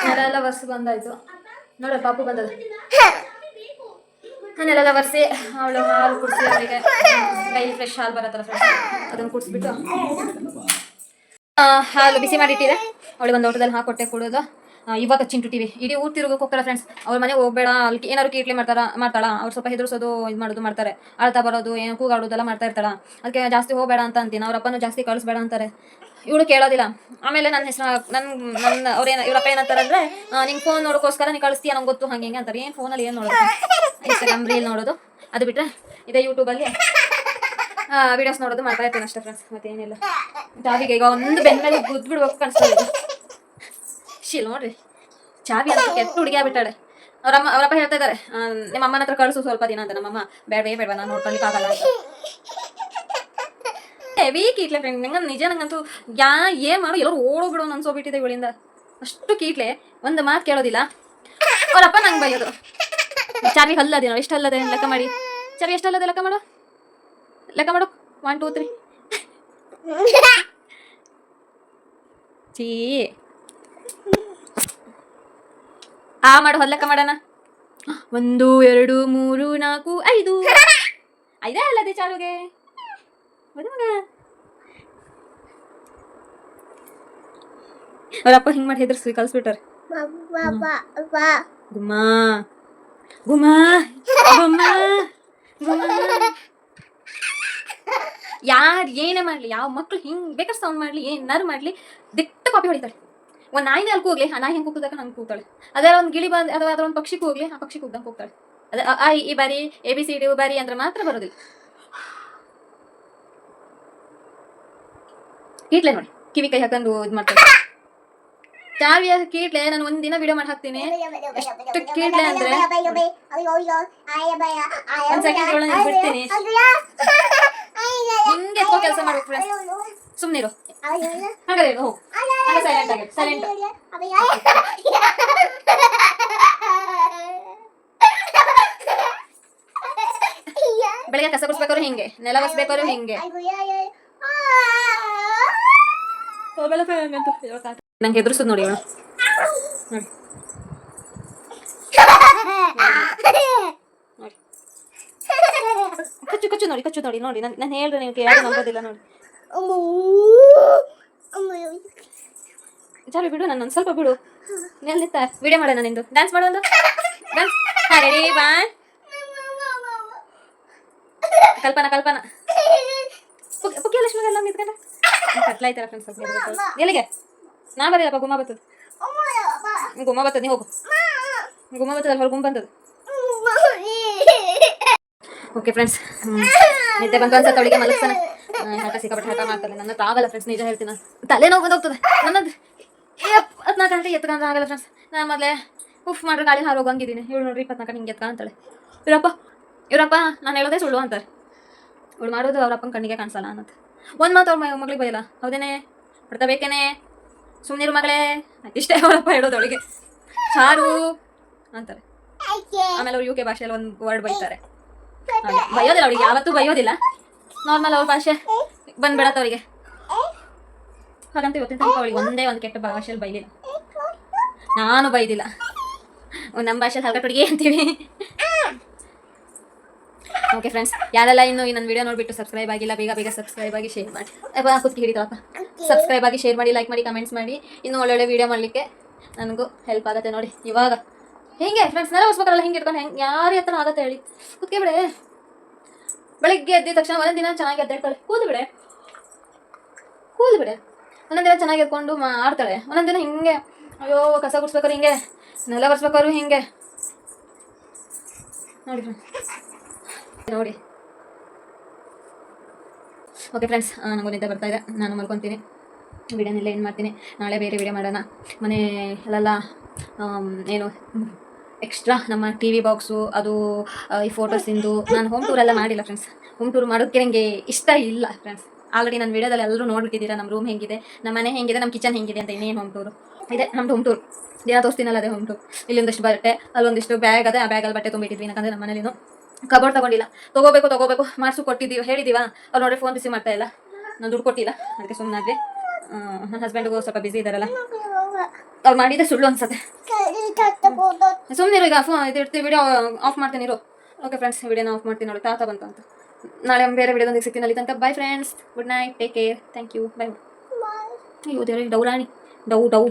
ನೆಲೆಲ್ಲ ಒರೆಸಿ ಬಂದಾಯ್ತು. ನೋಡ, ಪಾಪು ಬಂದದ ನೆಲೆಲ್ಲ ಒರೆಸಿ, ಅವಳು ಹಾಲು ಕುಡಿಸಿ, ಅವಳಿಗೆ ಕೈ ಫ್ರೆಶ್ ಹಾಲು ಬರತ್ತಲ್ಲ ಫ್ರೆಶ್ ಅದನ್ನು ಕುಡಿಸ್ಬಿಟ್ಟು ಹಾಲು ಬಿಸಿ ಮಾಡಿಟ್ಟಿದೆ. ಅವಳಿಗೆ ಒಂದು ಊಟದಲ್ಲಿ ಹಾಕೊಟ್ಟೆ ಕೊಡೋದು. ಇವಾಗ ಚಿಂಟು ಟಿವಿ. ಇಡೀ ಊರು ತಿರುಗಕ್ಕೆ ಹೋಗ್ತಾರೆ ಫ್ರೆಂಡ್ಸ್ ಅವ್ರ ಮನೆಗೆ ಹೋಗ್ಬೇಡ ಅಲ್ಲಿ ಏನಾದ್ರು ಕೀಟ್ಲಿ ಮಾಡ್ತಾರ, ಮಾಡ್ತಾಳ? ಅವ್ರು ಸ್ವಲ್ಪ ಹೆದರ್ಸೋದು, ಇದು ಮಾಡೋದು ಮಾಡ್ತಾರೆ. ಅಳ್ತಾ ಬರೋದು, ಏನು ಕೂಗಾಡೋದೆಲ್ಲ ಮಾಡ್ತಾ ಇರ್ತಾಳ? ಅದಕ್ಕೆ ಜಾಸ್ತಿ ಹೋಗಬೇಡ ಅಂತ ಅಂತೀನಿ. ಅವ್ರ ಅಪ್ಪನೂ ಜಾಸ್ತಿ ಕಳಿಸ್ಬೇಡ ಅಂತಾರೆ. ಇವಳು ಕೇಳೋದಿಲ್ಲ. ಆಮೇಲೆ ನನ್ನ ಹೆಸರು ನನ್ನ ನನ್ನ ಅವ್ರೇನು ಇವರಪ್ಪ ಏನಂತಾರೆ ಅಂದರೆ ನಿಂಗೆ ಫೋನ್ ನೋಡೋಕ್ಕೋಸ್ಕರ ನೀನು ಕಳಿಸ್ತೀಯ? ನಂಗೆ ಗೊತ್ತು, ಹಂಗೆ ಹಿಂಗೆ ಅಂತಾರೆ. ಏನು ಫೋನಲ್ಲಿ ಏನು ನೋಡೋದು? ಇನ್ಸ್ಟಾಗ್ರಾಮ್ ರೀಲ್ ನೋಡೋದು. ಅದು ಬಿಟ್ಟರೆ ಇದೇ ಯೂಟ್ಯೂಬಲ್ಲಿ ವಿಡಿಯೋಸ್ ನೋಡೋದು ಮಾಡ್ತಾ ಇರ್ತೀನಿ ಅಷ್ಟೇ ಫ್ರೆಂಡ್ಸ್ ಮತ್ತೇನಿಲ್ಲ. ಚಾವಿಗೆ ಈಗ ಒಂದು ಬೆನ್ನಲ್ಲಿ ಗುದ್ದು ಬಿಡ್ಬೇಕು ಇದೆ ಶಿ ನೋಡ್ರಿ. ಚಾವಿ ಅಂತ ಕೆಟ್ಟ ಹುಡುಗಿ ಆಗ್ಬಿಟ್ಟಾಳೆ. ಅವ್ರಮ್ಮ ಅವರಪ್ಪ ಹೇಳ್ತಾ ಇದ್ದಾರೆ ನಿಮ್ಮ ಅಮ್ಮನ ಹತ್ರ ಕಳಿಸು ಸ್ವಲ್ಪ ದಿನ ಅಂತ. ನಮ್ಮಮ್ಮ ಬೇಡವೇ ಬೇಡ ನಾನು ನೋಡ್ಕೊಳ್ಲಿಕ್ಕೆ ಆಗಲ್ಲ ಅಂತ. ಹೆವಿ ಕೀಟ್ಲೆ ಫ್ರೆಂಡ್ ನಂಗೆ ನಿಜ ನಂಗಂತೂ ಯಾ ಏನ್ ಮಾಡು ಎಲ್ಲರೂ ಓಡೋಗ್ಬಿಡು ಅನ್ಸೋಬಿಟ್ಟಿದೆ ಇವಳಿಂದ. ಅಷ್ಟು ಕೀಟ್ಲೆ. ಒಂದು ಮಾತು ಕೇಳೋದಿಲ್ಲ. ಅವರಪ್ಪ ನಂಗೆ ಬೈಯೋದು. ಚಾವಿ ಹಲ್ಲದೆ ನಾವು ಎಷ್ಟು ಹಲ್ಲದೆ ಲೆಕ್ಕ ಮಾಡಿ. ಚಾವಿ ಎಷ್ಟಲ್ಲದೆ ಲೆಕ್ಕ ಮಾಡು. ಲೆಕ್ಕ ಮಾಡು. ಒನ್ ಟೂ ತ್ರೀ ಚೀ ಆ, ಮಾಡು, ಹೊದ್ಲಕ್ಕ ಮಾಡೋಣ. ಒಂದು, ಎರಡು, ಮೂರು, ನಾಲ್ಕು, ಐದು. ಐದೇ ಅಲ್ಲದೆ ಚಾರುಗೆ ಅವ್ರಪ್ಪ ಹಿಂಗ್ ಮಾಡಿ ಹೆದರ್ಸಿ ಕಲ್ಸ್ಬಿಟ್ಟಾರೆ. ಗುಮ್ಮಾ. ಗುಮ್ಮಾ. ಗುಮ್ಮಾ. ಯಾರು ಏನೇ ಮಾಡ್ಲಿ, ಯಾವ ಮಕ್ಳು ಹಿಂಗ್ ಬೇಕಾದ್ರೆ ಸೌಂಡ್ ಮಾಡ್ಲಿ ಏನಾರು ಮಾಡ್ಲಿ, ದಿಟ್ಟ ಕಾಪಿ ಹೊಡಿತಾಳೆ ಒಂದು ನಾಯಿನೇ ಅಲ್ಲಿ ಕೂಗ್ಲಿ ಆ ನಾಯಿ ಹೆಂಗೆ ಕೂಗ್ದಾಗ ಹಂಗೆ ಕೂಗ್ತಾಳೆ ಅದೇ ಒಂದು ಗಿಳಿ ಬಂದು ಅಥವಾ ಅದ್ರ ಒಂದು ಪಕ್ಷಿ ಕೂಗ್ಲಿ ಆ ಪಕ್ಷಿ ಕೂಗ್ದಂಗೆ ಕೂಗ್ತಾಳೆ ಅದೇ ಆ, ಈ ಬಾರಿ ಎ ಬಿ ಸಿ ಡಿ ಬಾರಿ ಅಂದ್ರೆ ಮಾತ್ರ ಬರೋದಿಲ್ಲ ಕೀಟ್ಲೆ ನೋಡಿ ಕಿವಿ ಕೈ ಹಾಕೊಂಡು ಇದು ಮಾಡ್ತಾರೆ ಚಾವಿಯ ಕೀಟ್ಲೆ ನಾನು ಒಂದಿನ ವಿಡಿಯೋ ಮಾಡಿ ಹಾಕ್ತೀನಿ ಕೀಟ್ಲೆ ಅಂದ್ರೆ ಒಂದ್ ಸೆಕೆಂಡ್ ಒಳಗೆ ಬಿಡ್ತೀನಿ ಹಿಂಗೆ ಕೆಲಸ ಮಾಡ್ಬೇಕು ಫ್ರೆಂಡ್ಸ್ ಹಾಗಾದ್ರೆ ಹೋಗು ಸೈಲೆಂಟ್ ಆಗಿ ಸೈಲೆಂಟ್ ಬೆಳಗ್ಗೆ ಕಸ ಗುಡಿಸ್ಬೇಕಾದ್ರು ಹಿಂಗೆ ನೆಲ ಒರೆಸ್ಬೇಕಾದ್ರು ಹಿಂಗೆ ನಂಗೆ ಹೆದರ್ಸದ್ ನೋಡಿ ಇವಳು ನೋಡಿ ನೋಡಿ ಕಚ್ಚು ಕಚ್ಚು ನೋಡಿ ಕಚ್ಚು ನೋಡಿ ನೋಡಿ ನಾನು ಹೇಳ್ರೆ ನೀವು ಯಾರು ನಂಬೋದಿಲ್ಲ ನೋಡಿ ಚಾಲು ಬಿಡು ನನ್ನ ಸ್ವಲ್ಪ ಬಿಡು. ನಿಲ್ಲಿತ್ತ ವಿಡಿಯೋ ಮಾಡೋಣ ನಿಂದು. ಡ್ಯಾನ್ಸ್ ಮಾಡೋದು ಡ್ಯಾನ್ಸ್ ಹಾ ರೆಡಿ ಬಾ ಕಲ್ಪನಾ ಕಲ್ಪನಾ. ಪುಕ್- ಪುಕ್ಕಿ ಲಕ್ಷ್ಮಿ ಎಲ್ಲ ನಿಂತ್ಕೊಂಡ ಕತ್ಲಾಯ್ತಾರ ಫ್ರೆಂಡ್ಸ್ ಸ್ವಲ್ಪ. ಎಲ್ಲಿಗೆ? ನಾ ಬರೀಲಪ್ಪ ಗುಮ್ಮ ಬರ್ತದೆ. ಗುಮ್ಮ ಬತ್ತದ ನೀ ಹೋಗು. ಗುಮ್ಮ ಬತ್ತದ ಹೊರ ಗುಮ್ಮ ಬಂತದ ಓಕೆ ಫ್ರೆಂಡ್ಸ್ ನಿದ್ದೆ ಬಂತು ಅಂತ ಅವಳಿಗೆ ಮಲಗ್ತಾನೆ ಸಿಕ್ಕಾಪಟ್ಟೆ ಹಠ ಮಾಡ್ತಾರೆ ನನ್ನ ಆಗಲ್ಲ ಫ್ರೆಂಡ್ಸ್ ನಿಜ ಹೇಳ್ತೀನಿ? ತಲೆನೋವು ಬಂದೋಗ್ತದೆ. ನನ್ನದು ಇಪ್ಪತ್ನಾಲ್ಕು ಗಂಟೆ ಎತ್ಕೊಂಡ್ರೆ ಆಗಲ್ಲ ಫ್ರೆಂಡ್ಸ್ ನಾನು ಮೊದಲೇ ಉಫ್ ಮಾಡ್ರೆ ಗಾಳಿ ಹಾರು ಹೋಗಂಗಿದ್ದೀನಿ ಹೇಳು ನೋಡ್ರಿ ಇಪ್ಪತ್ನಾಲ್ಕು ಗಂಟೆ ಹಿಂಗೆ ಎತ್ಕ ಅಂತಾಳೆ. ಇವರಪ್ಪ ಇವರಪ್ಪ, ನಾನು ಹೇಳೋದೇ ಸುಳ್ಳು ಅಂತಾರೆ. ಇವಳು ಮಾಡೋದು ಅವರಪ್ಪನ ಕಣ್ಣಿಗೆ ಕಾಣಿಸಲ್ಲ ಅನ್ನತ್ತೆ ಒಂದು ಮಾತು ಅವ್ರ ಮಗಳಿಗೆ ಬೈಯಲ್ಲ. ಹೌದೇನೆ? ಬರ್ತಾ ಬೇಕೇನೆ ಸುಮ್ಮನಿರು ಮಗಳೇ. ಇಷ್ಟೇ ಅವರಪ್ಪ ಹೇಳೋದು ಅವಳಿಗೆ. ಸಾರು ಅಂತಾರೆ. ಆಮೇಲೆ ಅವ್ರು ಯು ಕೆ ಭಾಷೆಯಲ್ಲಿ ಒಂದು ವರ್ಡ್ ಬೈತಾರೆ. ಬೈಯೋದಿಲ್ಲ ಅವಳಿಗೆ. ಯಾವತ್ತೂ ಬೈಯೋದಿಲ್ಲ. ನಾರ್ಮಲ್ ಅವ್ರ ಭಾಷೆ. ಬಂದ್ಬಿಡತ್ತ ಅವರಿಗೆ. ಹಾಗಂತ ಇವತ್ತಿನ ತನಕ ಅವಳಿಗೆ ಒಂದೇ ಒಂದು ಕೆಟ್ಟ ಭಾಷೆಯಲ್ಲಿ ಬೈಲಿಲ್ಲ. ನಾನು ಬೈದಿಲ್ಲ. ನಮ್ಮ ಭಾಷೆಯಲ್ಲಿ ಹಲ್ಕಟ್ ಹುಡುಗಿ ಅಂತೀವಿ. ಓಕೆ ಫ್ರೆಂಡ್ಸ್ ಯಾರೆಲ್ಲ ಇನ್ನು ಈ ನನ್ನ ವಿಡಿಯೋ ನೋಡಿಬಿಟ್ಟು ಸಬ್ಸ್ಕ್ರೈಬ್ ಆಗಿಲ್ಲ ಬೇಗ ಬೇಗ ಸಬ್ಸ್ಕ್ರೈಬ್ ಆಗಿ ಶೇರ್ ಮಾಡಿ. ಅಪ್ಪ ಕುತ್ತಿ ಹಿಡಿತಪ್ಪ ಸಬ್ಸ್ಕ್ರೈಬ್ ಆಗಿ ಶೇರ್ ಮಾಡಿ ಲೈಕ್ ಮಾಡಿ ಕಮೆಂಟ್ಸ್ ಮಾಡಿ. ಇನ್ನೂ ಒಳ್ಳೊಳ್ಳೆ ವಿಡಿಯೋ ಮಾಡಲಿಕ್ಕೆ ನನಗೂ ಹೆಲ್ಪ್ ಆಗುತ್ತೆ ನೋಡಿ ಇವಾಗ. ಹೆಂಗೆ? ಫ್ರೆಂಡ್ಸ್ ನೆಲ ಒರೆಸ್ಬೇಕಲ್ಲ ಹಿಂಗೆ ಇಟ್ಕೊಂಡು ಹೆಂಗೆ ಯಾರು ಹತ್ರ ಆಗುತ್ತೆ ಹೇಳಿ. ಕುತ್ಕೆ ಬಿಡೆ. ಬೆಳಿಗ್ಗೆ ಎದ್ದ ತಕ್ಷಣ ಒಂದೊಂದು ದಿನ ಚೆನ್ನಾಗಿ ಎದ್ದೇಳ್ತಾಳೆ. ಕೂದು ಬಿಡೆ ಕೂದು ಬಿಡೆ ಒಂದೊಂದು ದಿನ ಚೆನ್ನಾಗಿ ಎದ್ಕೊಂಡು ಆಡ್ತಾಳೆ. ಒಂದೊಂದು ದಿನ ಹಿಂಗೆ, ಅಯ್ಯೋ, ಕಸ ಗುಡಿಸ್ಬೇಕಾದ್ರೆ ಹಿಂಗೆ, ನೆಲ ಒರೆಸ್ಬೇಕಾದ್ರು ಹಿಂಗೆ. ನೋಡಿ ನೋಡಿ. ಓಕೆ ಫ್ರೆಂಡ್ಸ್ ನನಗೂ ನಿದ್ದೆ ಬರ್ತಾ ಇದೆ. ನಾನು ಮಲ್ಕೊತೀನಿ. ವಿಡಿಯೋನೆಲ್ಲ ಏನು ಮಾಡ್ತೀನಿ. ನಾಳೆ ಬೇರೆ ವಿಡಿಯೋ ಮಾಡೋಣ. ಮನೆ, ಅಲ್ಲೆಲ್ಲ ಏನು ಎಕ್ಸ್ಟ್ರಾ ನಮ್ಮ ಟಿ ವಿ ಬಾಕ್ಸು ಅದು ಈ ಫೋಟೋಸಿಂದು ನಾನು ಹೋಮ್ ಟೂರ್ ಎಲ್ಲ ಮಾಡಿಲ್ಲ ಫ್ರೆಂಡ್ಸ್ ಹೋಮ್ ಟೂರ್ ಮಾಡೋಕ್ಕೆ ನನಗೆ ಇಷ್ಟ ಇಲ್ಲ ಫ್ರೆಂಡ್ಸ್ ಆಲ್ರೆಡಿ ನಾನು ವಿಡಿಯೋದಲ್ಲಿ ಎಲ್ಲರೂ ನೋಡ್ಬಿಟ್ಟಿದ್ದೀರಾ ನಮ್ಮ ರೂಮ್ ಹೆಂಗಿದೆ ನಮ್ಮ ಮನೆ ಹೆಂಗಿದೆ ನಮ್ಮ ಕಿಚನ್ ಹೆಂಗಿದೆ ಅಂತ ಇನ್ನೇನು ಹೋಮ್ ಟೂರು ಇದೆ, ನಮ್ದು ಹೋಮ್ ಟೂರ್ ದಿನ ತೋರಿಸ್ತೀನಲ್ಲ ಅದೇ ಹೋಮ್ ಟೂರ್ ಇಲ್ಲೊಂದಿಷ್ಟು ಬಟ್ಟೆ, ಅಲ್ಲೊಂದಿಷ್ಟು ಬ್ಯಾಗ್ ಅದೇ, ಆ ಬ್ಯಾಗಲ್ಲಿ ಬಟ್ಟೆ ತುಂಬಿಟ್ಟಿದ್ವಿ, ಯಾಕಂದರೆ ನಮ್ಮ ಮನೇಲಿ ಕಬೋರ್ಡ್ ತಗೊಂಡಿಲ್ಲ. ತಗೋಬೇಕು ತಗೋಬೇಕು, ಮಾಡಿಸು ಕೊಟ್ಟಿದ್ದೀವಿ ಹೇಳಿದ್ದೀವ ಅವ್ರು ನೋಡಿ ಫೋನ್ ಬಿಸಿ ಮಾಡ್ತಾ ಇಲ್ಲ. ನಾನು ದುಡ್ಡು ಕೊಟ್ಟಿಲ್ಲ, ಅದಕ್ಕೆ ಸುಮ್ಮನಾದ್ವಿ ನನ್ನ ಹಸ್ಬೆಂಡ್ಗೂ ಸ್ವಲ್ಪ ಬಿಸಿ ಇದ್ದಾರಲ್ಲ. ಅವ್ರು ಮಾಡಿದ ಸುಳ್ಳು ಅನ್ಸತ್ತೆ. ಸುಮ್ಮನೆ ಈಗ ಫೋನ್ ಇದು ಇಡ್ತೀವಿ ವಿಡಿಯೋ ಆಫ್ ಮಾಡ್ತೀನಿ ಇರು. ಓಕೆ ಫ್ರೆಂಡ್ಸ್ ವಿಡಿಯೋನ ಆಫ್ ಮಾಡ್ತೀನಿ ನೋಡಿ ತಾತ ಬಂತ ಅಂತ. ನಾಳೆ ಬೇರೆ ವಿಡಿಯೋದೊಂದಿಗೆ ಸಿಗ್ತೀನಿ ಅಲ್ಲಿ ತನಕ. Bye friends good night take care thank you bye. ಅಯ್ಯೋ ರಾಣಿ ಡೌರಾಣಿ. ಡೌ ಡೌ.